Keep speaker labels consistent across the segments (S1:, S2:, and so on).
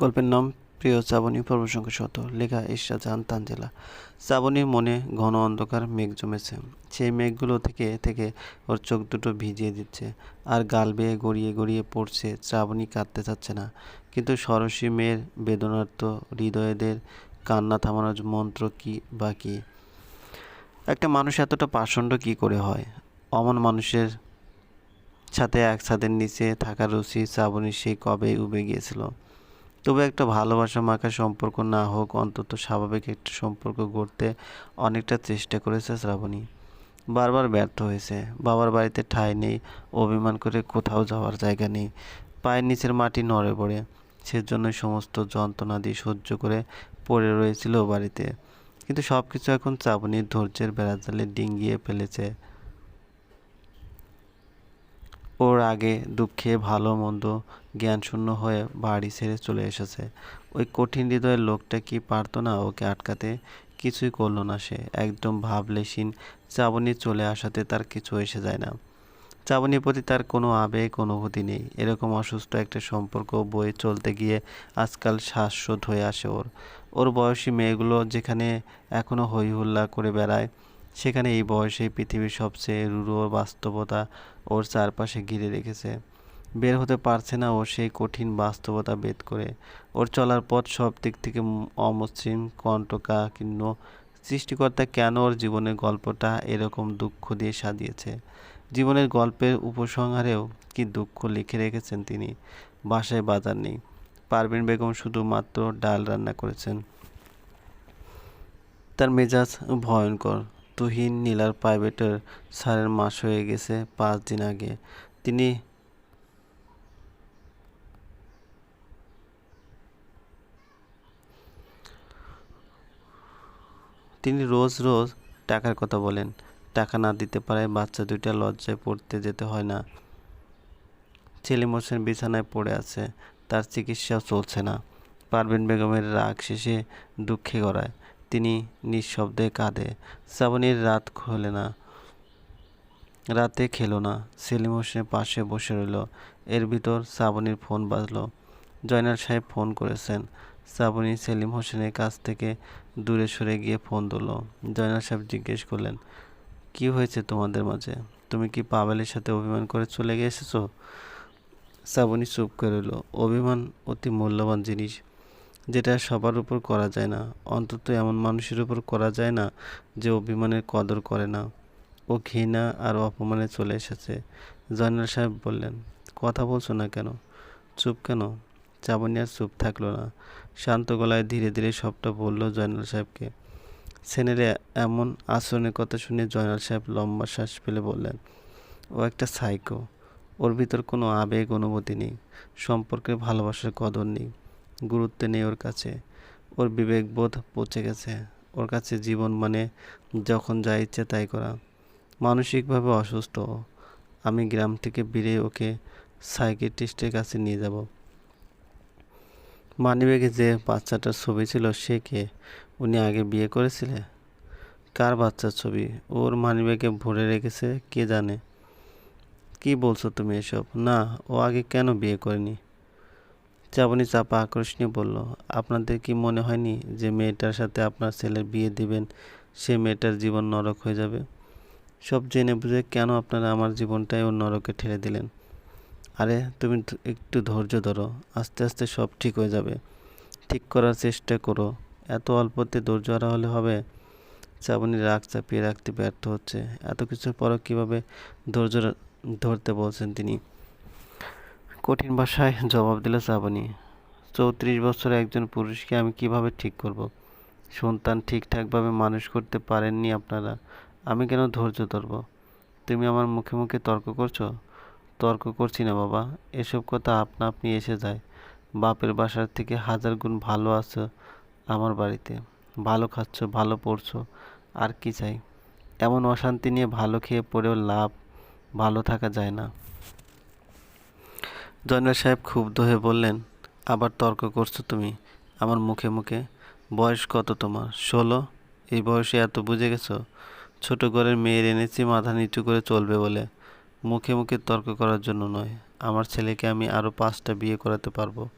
S1: গল্পের নাম প্রিয় শ্রাবণী পর্ব সংখ্যা শত, লেখা ঈশ্বর জাহান তানজেলা। শ্রাবণীর মনে ঘন অন্ধকার মেঘ জমেছে। সেই মেঘগুলো থেকে থেকে ওর চোখ দুটো ভিজিয়ে দিচ্ছে আর গাল বেয়ে গড়িয়ে গড়িয়ে পড়ছে। শ্রাবণী কাঁদতে চাচ্ছে না, কিন্তু সরসী মেয়ের বেদনার্ত হৃদয়দের কান্না থামানোর মন্ত্র কি বা কী? একটা মানুষ এতটা পাষণ্ড কি করে হয়? অমন মানুষের সাথে এক ছাদের নিচে থাকার রুচি শ্রাবণী সেই কবে উবে গিয়েছিল। তবে একটা ভালোবাসা মাখা সম্পর্ক না হোক, অন্তত স্বাভাবিক একটা সম্পর্ক গড়তে অনেকটা চেষ্টা করেছে শ্রাবণী। বারবার ব্যর্থ হয়েছে। বাবার বাড়িতে ঠাঁই নেই, অভিমান করে কোথাও যাওয়ার জায়গা নেই। পায়ের নিচের মাটি নড়ে পড়ে। সেজন্য সমস্ত যন্ত্রণা দিয়ে সহ্য করে পড়ে রয়েছিল বাড়িতে। কিন্তু সব কিছু এখন শ্রাবণীর ধৈর্যের বেড়াজালে ডিঙ্গিয়ে ফেলেছে। ওর আগে দুঃখে ভালো মন্দ জ্ঞানশূন্য হয়ে বাড়ি ছেড়ে চলে এসেছে। ওই কঠিন হৃদয়ের লোকটা কি পারতো না ওকে আটকাতে? কিছুই করল না সে। একদম ভাবলেশীন চাবনি চলে আসাতে তার কিছু এসে যায় না। চাবনির প্রতি তার কোনো আবেগ, অনুভূতি নেই। এরকম অসুস্থ একটা সম্পর্ক বয়ে চলতে গিয়ে আজকাল শ্বাসরোধ হয়ে আসে ওর। ওর বয়সী মেয়েগুলো যেখানে এখনও হই হুল্লা করে বেড়ায়, সেখানে এই বয়সে পৃথিবীর সবচেয়ে রুড়ো বাস্তবতা ওর চারপাশে ঘিরে রেখেছে। বের হতে পারছে না ও সেই কঠিন বাস্তবতা ভেদ করে। ওর চলার পথ সব দিক থেকে অমসৃণ, কণ্টকাকীর্ণ। সৃষ্টিকর্তা কেন ওর জীবনের গল্পটা এরকম দুঃখ দিয়ে সাজিয়েছে? জীবনের গল্পের উপসংহারেও কি দুঃখ লিখে রেখেছেন তিনি? বাসায় বাজার নেই। পারভিন বেগম শুধুমাত্র ডাল রান্না করেছেন। তার মেজাজ ভয়ঙ্কর। তুহিন, নীলার প্রাইভেটের স্যারের মাস হয়ে গেছে পাঁচ দিন আগে। তিনি তিনি রোজ রোজ টাকার কথা বলেন। টাকা না দিতে পারায় বাচ্চা দুইটা লজ্জায় পড়তে যেতে হয় না। ছেলে মোসেন বিছানায় পড়ে আছে, তার চিকিৎসাও চলছে না। পারভিন বেগমের রাগ শেষে দুঃখে গড়ায়। তিনি নিঃশব্দে কাঁদে। শ্রাবণীর রাত খোলে না। রাতে খেলো না। সেলিম হোসেনের পাশে বসে রইল। এর ভিতর শ্রাবণীর ফোন বাজলো। জয়নাল সাহেব ফোন করেছেন। শ্রাবণী সেলিম হোসেনের কাছ থেকে দূরে সরে গিয়ে ফোন দিল জয়নাল সাহেব জিজ্ঞেস করলেন, কি হয়েছে তোমাদের মাঝে? তুমি কি পাবেলের সাথে অভিমান করে চলে গিয়ে এসেছ চুপ করে রইল। অভিমান অতি মূল্যবান জিনিস, যেটা সবার উপর করা যায় না। অন্তত এমন মানুষের উপর করা যায় না যে অভিমানের কদর করে না। ও ঘৃণা আর অপমানে চলে এসেছে। জয়নাল সাহেব বললেন, কথা বলছো না কেন? চুপ কেন? চাবনি আর চুপ থাকল না। শান্ত গলায় ধীরে ধীরে সবটা বলল জয়নাল সাহেবকে। সেনের এমন আচরণের কথা শুনে জয়নাল সাহেব লম্বা শ্বাস ফেলে বললেন, ও একটা সাইকো ওর ভিতর কোনো আবেগ, অনুভূতি নেই, সম্পর্কের ভালোবাসার কদর নেই, গুরুত্ব নেই ওর কাছে, ওর বিবেকবোধ পচে গেছে, ওর কাছে জীবন মানে যখন যা ইচ্ছে তাই করা, মানসিকভাবে অসুস্থ, আমি গ্রাম থেকে বেরিয়ে ওকে সাইকেট্রিস্টের কাছে নিয়ে যাব। মানিব্যাগে যে বাচ্চাটার ছবি ছিল সে কে? উনি আগে বিয়ে করেছিলেন কার বাচ্চার ছবি? ওর মানিব্যাগে ভরে রেখেছে কে জানে? কি বলছো তুমি এসব? না, ও আগে কেন বিয়ে করেনি? চাবনি চাপা আকর্ষণীয় বলল, আপনাদের কি মনে হয়নি যে মেয়েটার সাথে আপনার ছেলের বিয়ে দিবেন, সে মেয়েটার জীবন নরক হয়ে যাবে? সব জেনে বুঝে কেন আপনারা আমার জীবনটাই ওর নরকে ঠেলে দিলেন? আরে, তুমি একটু ধৈর্য ধরো, আস্তে আস্তে সব ঠিক হয়ে যাবে। ঠিক করার চেষ্টা করো। এত অল্পতে ধৈর্য হারা হলে হবে? চাবনি রাগ চাপিয়ে রাখতে ব্যর্থ হচ্ছে। এত কিছুর পরও কীভাবে ধৈর্য ধরতে বলছেন তিনি? কঠিন ভাষায় জবাব দিল চাবনি চৌত্রিশ বছরের একজন পুরুষকে আমি কীভাবে ঠিক করব। সন্তান ঠিকঠাকভাবে মানুষ করতে পারেননি আপনারা। আমি কেন ধৈর্য ধরব? তুমি আমার মুখে মুখে তর্ক করছ? তর্ক করছি না বাবা। এসব কথা আপনা আপনি এসে যায়। বাপের বাসার থেকে হাজার গুণ ভালো আছো আমার বাড়িতে। ভালো খাচ্ছ, ভালো পড়ছো, আর কি চাই? এমন অশান্তি নিয়ে ভালো খেয়ে পড়েও লাভ ভালো থাকা যায় না। জয়নাল সাহেব ক্ষুব্ধ হয়ে বললেন, আবার তর্ক করছ তুমি? আমার মুখে মুখে? বয়স কত তোমার? ষোলো? এই বয়সে এত বুঝে গেছো? ছোট ঘরের মেয়ের এনেছি মাথা নিচু করে চলবে বলে। মুখে মুখে তর্ক করার জন্য নয়। আমার ছেলেকে আমি আরও পাঁচটা বিয়ে করাতে পারব।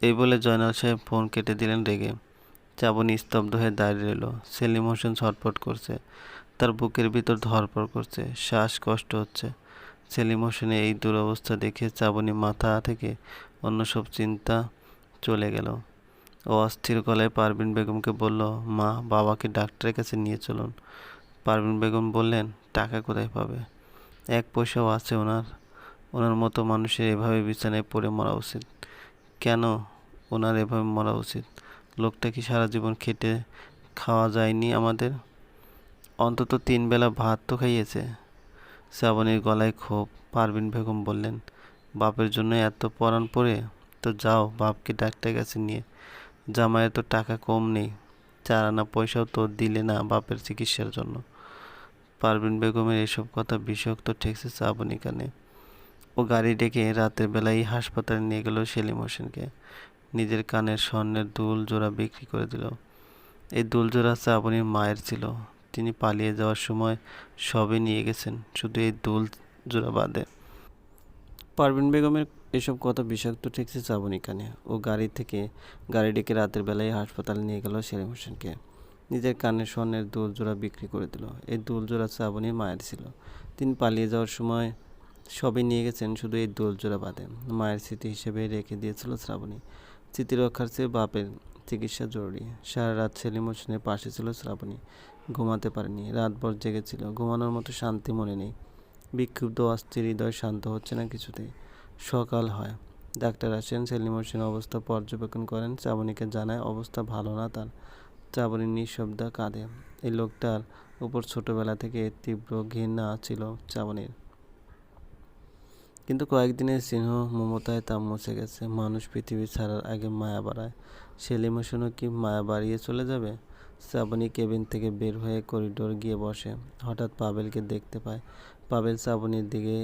S1: এই বলে জয়নাল সাহেব ফোন কেটে দিলেন রেগে। চাবনি স্তব্ধ হয়ে দাঁড়িয়ে রইল। সেলিম হোসেন ছটফট করছে। তার বুকের ভিতর ধরপড় করছে। শ্বাস কষ্ট হচ্ছে। সেলিম হোসেনের এই দুরবস্থা দেখে চাবনি মাথা থেকে অন্য সব চিন্তা চলে গেল। ও অস্থির গলায় পারভিন বেগমকে বলল, মা, বাবাকে ডাক্তারের কাছে নিয়ে চলুন। পারভিন বেগম বললেন, টাকা কোথায় পাবে? এক পয়সাও আছে ওনার। ওনার মতো মানুষের এভাবে বিছানায় পড়ে মরা উচিত। কেন ওনার এভাবে মরা উচিত? লোকটা কি সারা জীবন খেটে খাওয়া যায়নি আমাদের? অন্তত তিন বেলা ভাত তো খাইয়েছে। শ্রাবণীর গলায় ক্ষোভ, পারভিন বেগম বললেন, বাপের জন্য এত পরাণ পড়ে তো যাও, বাপকে ডাক্তার কাছে নিয়ে। জামাইয়ের তো টাকা কম নেই। চার আনা পয়সাও তো দিলে না বাপের চিকিৎসার জন্য। পারভিন বেগমের এসব কথা বিষাক্ত ঠেকছে শ্রাবণী কানে ও গাড়ি ডেকে রাতের বেলায় হাসপাতালে নিয়ে গেল সেলিম হোসেনকে। নিজের কানের স্বর্ণের দুল জোড়া বিক্রি করে দিল। এই দুল জোড়া শ্রাবণীর মায়ের ছিল। তিনি পালিয়ে যাওয়ার সময় সবই নিয়ে গেছেন, শুধু এই দুল জোড়া বাদে। পারভিন বেগমের এসব কথা বিষাক্ত ঠেকছে শ্রাবণী কানে ও গাড়ি থেকে গাড়ি ডেকে রাতের বেলায় হাসপাতালে নিয়ে গেল সেলিম হোসেনকে। নিজের কানে স্বর্ণের দুল জোড়া বিক্রি করে দিল। এই দুল জোড়া শ্রাবণীর মায়ের ছিল। তিনি পালিয়ে যাওয়ার সময় সবই নিয়ে গেছেন শুধু এই দোল জোড়া বাদে। মায়ের স্মৃতি হিসেবে রেখে দিয়েছিল শ্রাবণী। স্মৃতি রক্ষার চেয়ে বাপের চিকিৎসা জরুরি। সারা রাত সেলিম পাশে ছিল শ্রাবণী। ঘুমাতে পারেনি। রাতভর জেগেছিল। ঘুমানোর মতো শান্তি মনে নেই। বিক্ষুব্ধ, অস্থির হৃদয় শান্ত হচ্ছে না কিছুতেই। সকাল হয়। ডাক্তার আসেন। সেলিম অবস্থা পর্যবেক্ষণ করেন। শ্রাবণীকে জানায়, অবস্থা ভালো না তার। শ্রাবণী নিঃশব্দ কাঁদে। এই লোকটার উপর ছোটবেলা থেকে তীব্র ঘৃণা ছিল চাবনির কিন্তু কয়েকদিনের স্নেহ মমতায় তা মুছে গেছে। মানুষ পৃথিবী ছাড়ার আগে মায়া বাড়ায়। সেলিম কি মায়া বাড়িয়ে চলে যাবে? শ্রাবণী কেবিন থেকে বের হয়ে করিডোর গিয়ে বসে। হঠাৎ পাবেলকে দেখতে পায়। পাবেল শ্রাবণীর দিকে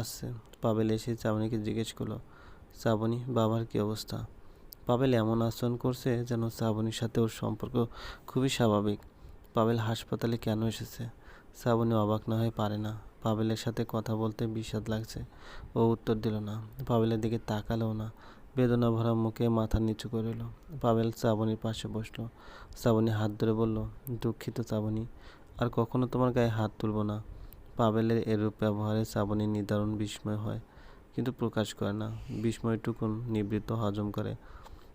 S1: আসছে। পাবেল এসে শ্রাবণীকে জিজ্ঞেস করল শ্রাবণী বাবার কী অবস্থা? পাবেল এমন আচরণ করছে যেন শ্রাবণীর সাথে ওর সম্পর্ক খুবই স্বাভাবিক। পাবেল হাসপাতালে কেন এসেছে? শ্রাবণী অবাক না হয়ে পারে না। পাবেলের সাথে কথা বলতে বিষাদ লাগছে। ও উত্তর দিল না। পাবেলের দিকে তাকালেও না। বেদনা ভরা মুখে মাথা নিচু করে এলো পাবেল শ্রাবণীর পাশে বসল। শ্রাবণী হাত ধরে বলল, দুঃখিত শ্রাবণী আর কখনো তোমার গায়ে হাত তুলবো না। পাবেলের এরূপ ব্যবহারে শ্রাবণীর নিদারুণ বিস্ময় হয়, কিন্তু প্রকাশ করে না। বিস্ময়টুকুন নিবৃত্ত হজম করে।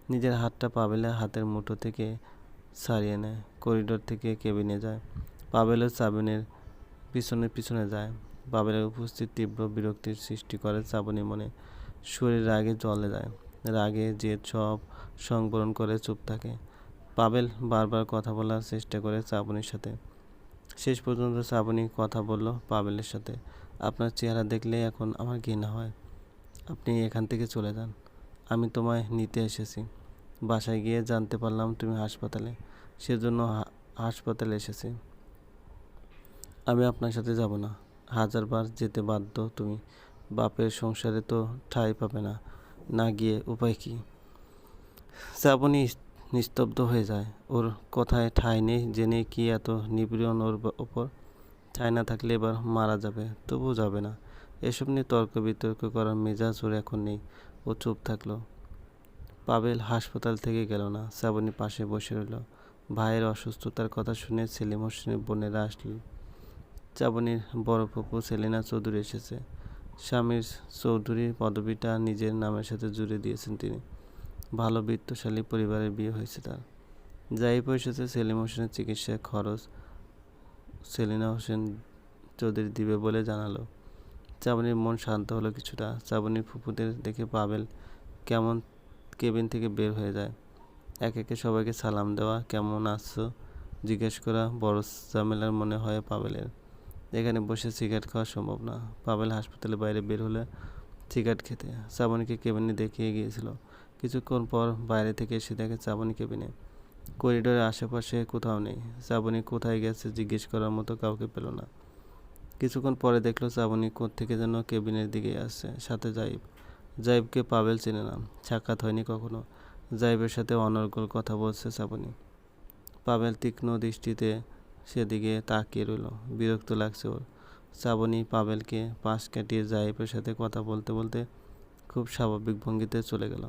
S1: নিজের হাতটা পাবেলের হাতের মুঠো থেকে সারিয়ে নেয়, করিডোর থেকে কেবিনে যায়। পাবেলের শ্রাবণীর পিছনে পিছনে যায়। পাবেলের উপস্থিত তীব্র বিরক্তির সৃষ্টি করে শ্রাবণী মনে। শরীর রাগে জলে যায়, রাগে যে সব সংবরণ করে চুপ থাকে। পাবেল বারবার কথা বলার চেষ্টা করে শ্রাবণীর সাথে। শেষ পর্যন্ত শ্রাবণী কথা বলল পাবেলের সাথে। আপনার চেহারা দেখলে এখন আমার ঘৃণা হয়। আপনি এখান থেকে চলে যান। আমি তোমায় নিতে এসেছি। বাসায় গিয়ে জানতে পারলাম তুমি হাসপাতালে। সেজন্য হাসপাতালে এসেছি। আমি আপনার সাথে যাব না। হাজারবার যেতে বাধ্য তুমি। বাপের সংসারে তো ঠাঁই পাবে না। না গিয়ে উপায় কি? শ্রাবণী নিস্তব্ধ হয়ে যায়। ওর কথায় ঠাঁই নেই জেনে কি এত নিপীড়ন ওর ওপর। ঠাঁই না থাকলে এবার মারা যাবে, তবুও যাবে না। এসব নিয়ে তর্ক বিতর্ক করার মেজাজ ওর এখন নেই। ও চুপ থাকল। পাবেল হাসপাতাল থেকে গেল না, শ্রাবণী পাশে বসে রইল। ভাইয়ের অসুস্থতার কথা শুনে সেলিম হোসেনের বোনেরা আসলো। চাবনির বড় ফুপু সেলিনা চৌধুরী এসেছে। স্বামীর চৌধুরীর পদবিটা নিজের নামের সাথে জুড়ে দিয়েছেন তিনি। ভালো বৃত্তশালী পরিবারের বিয়ে হয়েছে তার। যাই এসেছে সেলিম হোসেনের চিকিৎসার খরচ। সেলিনা হোসেন চৌধুরী দিবে বলে জানালো। চাবনির মন শান্ত হলো কিছুটা। চাবনির ফুপুদের দেখে পাবেল কেমন কেবিন থেকে বের হয়ে যায়। এক একে সবাইকে সালাম দেওয়া, কেমন আসছো জিজ্ঞেস করা বড় ঝামেলার মনে হয় পাবেলের। এখানে বসে সিগারেট খাওয়া সম্ভব না। পাবেল হাসপাতালের বাইরে বের হলে সিগারেট খেতে। শ্রাবণীকে কেবিনে দেখিয়ে গিয়েছিল। কিছুক্ষণ পর বাইরে থেকে এসে দেখে শ্রাবণী কেবিনে। করিডোরের আশেপাশে কোথাও নেই। শ্রাবণী কোথায় গেছে জিজ্ঞেস করার মতো কাউকে পেল না। কিছুক্ষণ পরে দেখল শ্রাবণী থেকে যেন কেবিনের দিকে আসছে, সাথে জাইব। জাইবকে পাবেল চেনে না, সাক্ষাৎ হয়নি কখনো। জাইবের সাথে অনর্গল কথা বলছে শ্রাবণী। পাবেল তীক্ষ্ণ দৃষ্টিতে সেদিকে তাকিয়ে রইল, বিরক্ত লাগছে ওর। শ্রাবণী পাবেলকে পাশ কাটিয়ে জাইবের সাথে কথা বলতে বলতে খুব স্বাভাবিক ভঙ্গিতে চলে গেল।